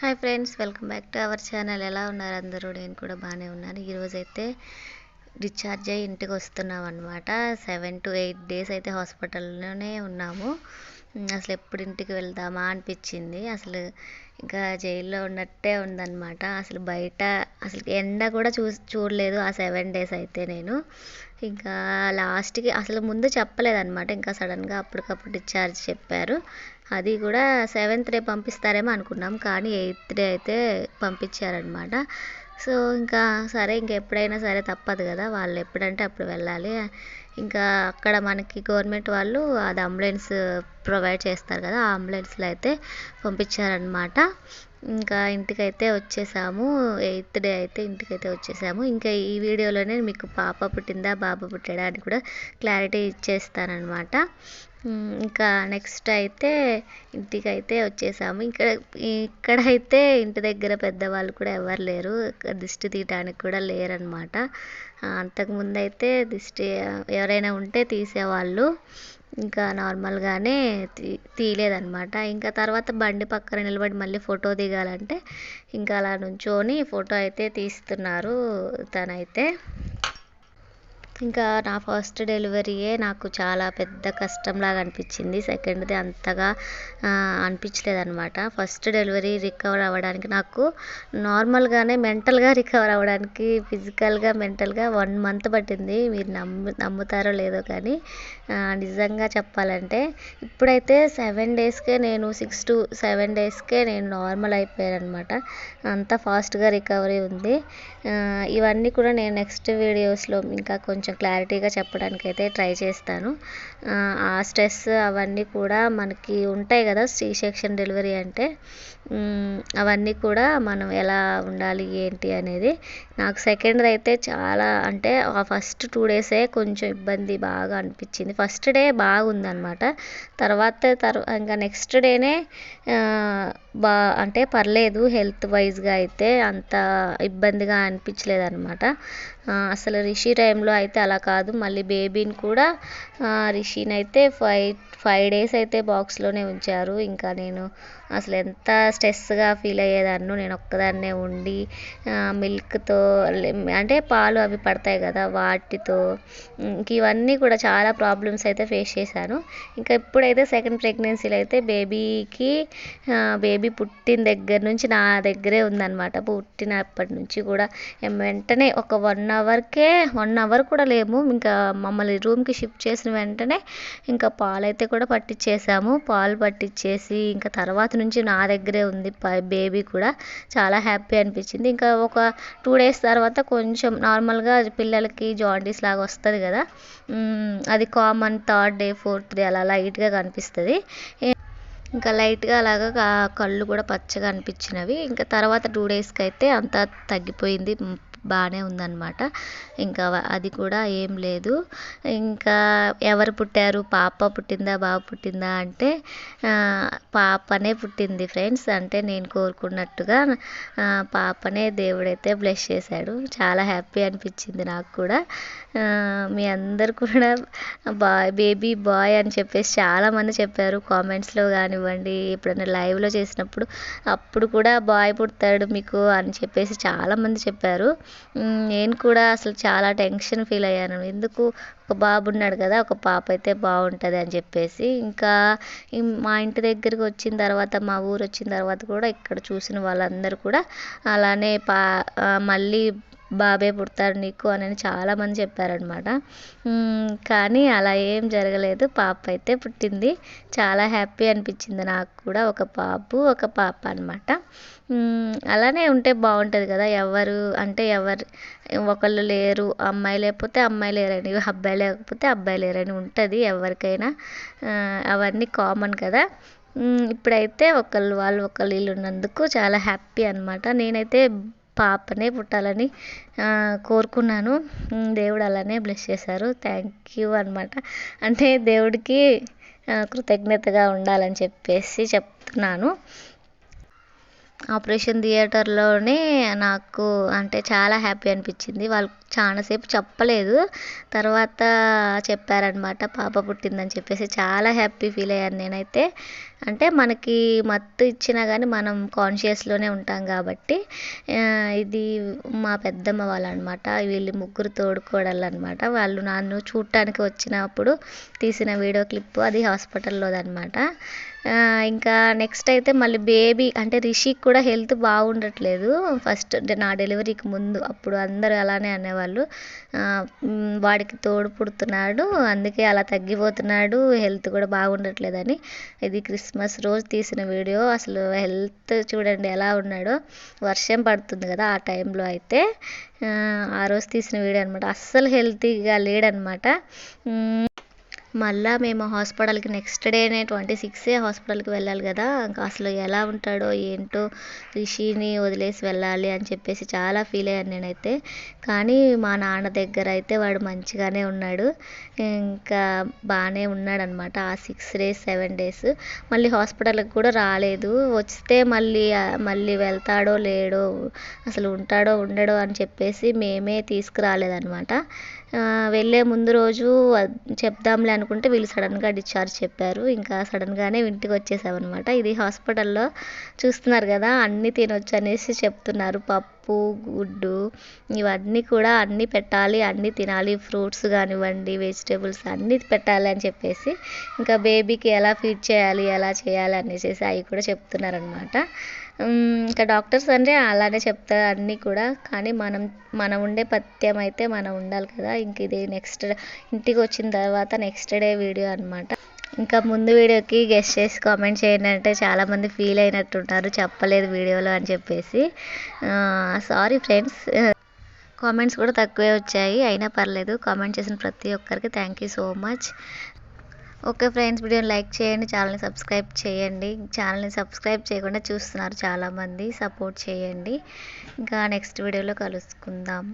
Hi friends welcome back to our channel ఎలా ఉన్నారు అందరూ? నేను కూడా బాగానే ఉన్నాను. ఈరోజు అయితే డిశ్చార్జ్ అయ్యి ఇంటికి వస్తున్నాం అనమాట సెవెన్ టు ఎయిట్ డేస్ అయితే హాస్పిటల్లోనే ఉన్నాము. అసలు ఎప్పుడు ఇంటికి వెళ్దామా అనిపించింది అసలు ఇంకా జైల్లో ఉన్నట్టే ఉందన్నమాట. అసలు బయట అసలు ఎండ కూడా చూ చూడలేదు ఆ సెవెన్ డేస్ అయితే నేను. ఇంకా లాస్ట్కి అసలు ముందు చెప్పలేదన్నమాట. ఇంకా సడన్గా అప్పటికప్పుడు డిశ్చార్జ్ చెప్పారు. అది కూడా సెవెంత్ డే పంపిస్తారేమో అనుకున్నాం. కానీ ఎయిత్ డే అయితే పంపించారనమాట సో ఇంకా సరే ఇంకెప్పుడైనా సరే తప్పదు కదా. వాళ్ళు ఎప్పుడంటే అప్పుడు వెళ్ళాలి. ఇంకా అక్కడ మనకి గవర్నమెంట్ వాళ్ళు అది అంబులెన్స్ ప్రొవైడ్ చేస్తారు కదా ఆ అంబులెన్స్లో అయితే పంపించారనమాట ఇంకా ఇంటికైతే వచ్చేసాము. ఎయిత్ డే అయితే ఇంటికైతే వచ్చేసాము. ఇంకా ఈ వీడియోలోనే మీకు పాప పుట్టిందా బాబు పుట్టాడా అని కూడా క్లారిటీ ఇచ్చేస్తానమాట ఇంకా నెక్స్ట్ అయితే ఇంటికైతే వచ్చేసాము. ఇక్కడ ఇక్కడైతే ఇంటి దగ్గర పెద్దవాళ్ళు కూడా ఎవరు లేరు. దిష్టి తీయటానికి కూడా లేరనమాట అంతకుముందు అయితే దిష్టి ఎవరైనా ఉంటే తీసేవాళ్ళు. ఇంకా నార్మల్గానే తీ తీయలేదనమాట ఇంకా తర్వాత బండి పక్కన నిలబడి మళ్ళీ ఫోటో దిగాలంటే ఇంకా అలా నుంచొని ఫోటో అయితే తీస్తున్నారు తనైతే. ఇంకా నా ఫస్ట్ డెలివరీయే నాకు చాలా పెద్ద కష్టంలాగా అనిపించింది. సెకండ్ది అంతగా అనిపించలేదు అనమాట ఫస్ట్ డెలివరీ రికవర్ అవ్వడానికి నాకు నార్మల్గానే మెంటల్గా రికవర్ అవ్వడానికి ఫిజికల్గా మెంటల్గా వన్ మంత్ పట్టింది. మీరు నమ్ము నమ్ముతారో లేదో కానీ నిజంగా చెప్పాలంటే ఇప్పుడైతే సెవెన్ డేస్కే నేను సిక్స్ టు సెవెన్ డేస్కే నేను నార్మల్ అయిపోయాను అనమాట అంత ఫాస్ట్గా రికవరీ ఉంది. ఇవన్నీ కూడా నేను నెక్స్ట్ వీడియోస్లో ఇంకా కొంచెం కొంచెం క్లారిటీగా చెప్పడానికి అయితే ట్రై చేస్తాను. ఆ, స్ట్రెస్ అవన్నీ కూడా మనకి ఉంటాయి కదా సి సెక్షన్ డెలివరీ అంటే. అవన్నీ కూడా మనం ఎలా ఉండాలి ఏంటి అనేది. నాకు సెకండ్ అయితే చాలా అంటే ఆ ఫస్ట్ టూ డేసే కొంచెం ఇబ్బంది బాగా అనిపించింది. ఫస్ట్ డే బాగుందనమాట. తర్వాత తర్వా ఇంకా నెక్స్ట్ డేనే బా అంటే పర్లేదు హెల్త్ వైజ్గా అయితే అంత ఇబ్బందిగా అనిపించలేదు అనమాట అసలు రిషి టైంలో అయితే అలా కాదు. మళ్ళీ బేబీని కూడా రిషిని అయితే ఫైవ్ ఫైవ్ డేస్ అయితే బాక్స్లోనే ఉంచారు. ఇంకా నేను అసలు ఎంత స్ట్రెస్గా ఫీల్ అయ్యేదాన్నో నేను ఒక్కదాన్నే ఉండి మిల్క్తో అంటే పాలు అవి పడతాయి కదా వాటితో ఇంక ఇవన్నీ కూడా చాలా ప్రాబ్లమ్స్ అయితే ఫేస్ చేశాను. ఇంకా ఇప్పుడైతే సెకండ్ ప్రెగ్నెన్సీలో అయితే బేబీకి బేబీ పుట్టిన దగ్గర నుంచి నా దగ్గరే ఉందన్నమాట. పుట్టినప్పటి నుంచి కూడా వెంటనే ఒక వన్ అవర్కే వన్ అవర్ కూడా లేము. ఇంకా మమ్మల్ని రూమ్కి షిఫ్ట్ చేసిన వెంటనే ఇంకా పాలైతే కూడా పట్టించేసాము పాలు పట్టించేసి ఇంకా తర్వాత నుంచి నా దగ్గరే ఉంది బేబీ కూడా. చాలా హ్యాపీ అనిపించింది. ఇంకా ఒక టూ డేస్ తర్వాత కొంచెం నార్మల్గా పిల్లలకి జాండీస్ లాగా వస్తుంది కదా. అది common third day fourth day అలా లైట్గా కనిపిస్తుంది. ఇంకా లైట్గా అలాగా కళ్ళు కూడా పచ్చగా అనిపించినవి. ఇంకా తర్వాత టూ డేస్కి అయితే అంతా తగ్గిపోయింది. బాగానే ఉందన్నమాట. ఇంకా అది కూడా ఏం లేదు. ఇంకా ఎవరు పుట్టారు? పాప పుట్టిందా? బాబు పుట్టిందా? అంటే పాపనే పుట్టింది ఫ్రెండ్స్. అంటే నేను కోరుకున్నట్టుగా పాపనే దేవుడైతే బ్లెస్ చేశాడు. చాలా హ్యాపీ అనిపించింది నాకు కూడా. మీ అందరు కూడా బాయ్ బేబీ బాయ్ అని చెప్పేసి చాలామంది చెప్పారు. కామెంట్స్లో కానివ్వండి ఎప్పుడైనా లైవ్లో చేసినప్పుడు అప్పుడు కూడా బాయ్ పుడతాడు మీకు అని చెప్పేసి చాలామంది చెప్పారు. నేను కూడా అసలు చాలా టెన్షన్ ఫీల్ అయ్యాను. ఎందుకు? ఒక బాబు ఉన్నాడు కదా ఒక పాప అయితే బాగుంటుంది అని చెప్పేసి. ఇంకా మా ఇంటి దగ్గరికి వచ్చిన తర్వాత మా ఊరు వచ్చిన తర్వాత కూడా ఇక్కడ చూసిన వాళ్ళందరూ కూడా అలానే పా మళ్ళీ బాబే పుడతాడు నీకు అని చాలామంది చెప్పారనమాట కానీ అలా ఏం జరగలేదు. పాప అయితే పుట్టింది. చాలా హ్యాపీ అనిపించింది నాకు కూడా. ఒక బాబు ఒక పాప అనమాట అలానే ఉంటే బాగుంటుంది కదా. ఎవరు అంటే ఎవరు ఒకళ్ళు లేరు అమ్మాయి లేకపోతే అమ్మాయి లేరని అబ్బాయి లేకపోతే అబ్బాయి లేరని ఉంటుంది ఎవరికైనా. అవన్నీ కామన్ కదా. ఇప్పుడైతే ఒకళ్ళు వాళ్ళు ఒకళ్ళు వీళ్ళు ఉన్నందుకు చాలా హ్యాపీ అనమాట నేనైతే పాపనే పుట్టాలని కోరుకున్నాను. దేవుడు అలానే బ్లెస్ చేశారు. థ్యాంక్ యూ అనమాట అంటే దేవుడికి కృతజ్ఞతగా ఉండాలని చెప్పేసి చెప్తున్నాను. ఆపరేషన్ థియేటర్లోనే నాకు అంటే చాలా హ్యాపీ అనిపించింది. వాళ్ళు చాలాసేపు చెప్పలేదు. తర్వాత చెప్పారనమాట పాప పుట్టిందని చెప్పేసి. చాలా హ్యాపీ ఫీల్ అయ్యాను నేనైతే. అంటే మనకి మత్తు ఇచ్చినా కానీ మనం కాన్షియస్లోనే ఉంటాం కాబట్టి ఇది మా పెద్దమ్మ వాళ్ళు అనమాట వీళ్ళు ముగ్గురు తోడుకోడళ్ళు అనమాట వాళ్ళు నన్ను చూడటానికి వచ్చినప్పుడు తీసిన వీడియో క్లిప్ అది హాస్పిటల్లోదనమాట ఇంకా నెక్స్ట్ అయితే మళ్ళీ బేబీ అంటే రిషికి కూడా హెల్త్ బాగుండట్లేదు. ఫస్ట్ నా డెలివరీకి ముందు. అప్పుడు అందరూ అలానే అనేవాళ్ళు. వాడికి తోడు పుడుతున్నాడు. అందుకే అలా తగ్గిపోతున్నాడు. హెల్త్ కూడా బాగుండట్లేదని. ఇది క్రిస్మస్ రోజు తీసిన వీడియో అసలు హెల్త్ చూడండి ఎలా ఉన్నాడో. వర్షం పడుతుంది కదా ఆ టైంలో అయితే. ఆ, రోజు తీసిన వీడియో అనమాట అస్సలు హెల్తీగా లేడనమాట మళ్ళీ మేము హాస్పిటల్కి నెక్స్ట్ డేనే ట్వంటీ సిక్సే హాస్పిటల్కి వెళ్ళాలి కదా. ఇంకా అసలు ఎలా ఉంటాడో ఏంటో రిషిని వదిలేసి వెళ్ళాలి అని చెప్పేసి చాలా ఫీల్ అయ్యాను నేనైతే. కానీ మా నాన్న దగ్గర అయితే వాడు మంచిగానే ఉన్నాడు. ఇంకా బాగానే ఉన్నాడనమాట ఆ సిక్స్ డేస్ సెవెన్ డేస్. మళ్ళీ హాస్పిటల్కి కూడా రాలేదు. వస్తే మళ్ళీ మళ్ళీ వెళ్తాడో లేడో అసలు ఉంటాడో ఉండడో అని చెప్పేసి మేమే తీసుకురాలేదనమాట. వెళ్ళే ముందు రోజు చెప్దాంలే అనుకుంటే వీళ్ళు సడన్గా డిశ్చార్జ్ చెప్పారు. ఇంకా సడన్గానే ఇంటికి వచ్చేసామన్నమాట. ఇది హాస్పిటల్లో చూస్తున్నారు కదా అన్నీ తినొచ్చు అనేసి చెప్తున్నారు. పప్పు గుడ్డు ఇవన్నీ కూడా అన్నీ పెట్టాలి అన్నీ తినాలి. ఫ్రూట్స్ కానివ్వండి వెజిటేబుల్స్ అన్నీ పెట్టాలి అని చెప్పేసి ఇంకా బేబీకి ఎలా ఫీడ్ చేయాలి ఎలా చేయాలి అనేసి అవి కూడా చెప్తున్నారనమాట ఇంకా డాక్టర్స్ అంటే అలానే చెప్తారు అన్నీ కూడా. కానీ మనం మనం ఉండే పథ్యం అయితే మనం ఉండాలి కదా. ఇంక ఇది నెక్స్ట్ ఇంటికి వచ్చిన తర్వాత నెక్స్ట్ డే వీడియో అనమాట ఇంకా ముందు వీడియోకి గెస్ట్ చేసి కామెంట్ చేయండి అంటే చాలామంది ఫీల్ అయినట్టున్నారు చెప్పలేదు వీడియోలో అని చెప్పేసి. సారీ ఫ్రెండ్స్ కామెంట్స్ కూడా తక్కువే వచ్చాయి. అయినా పర్లేదు. కామెంట్ చేసిన ప్రతి ఒక్కరికి thank you so much okay friends వీడియోని లైక్ చేయండి ఛానల్ని సబ్స్క్రైబ్ చేయండి. ఛానల్ని సబ్స్క్రైబ్ చేయకుండా చూస్తున్నారు చాలామంది సపోర్ట్ చేయండి. ఇంకా నెక్స్ట్ వీడియోలో కలుసుకుందాం.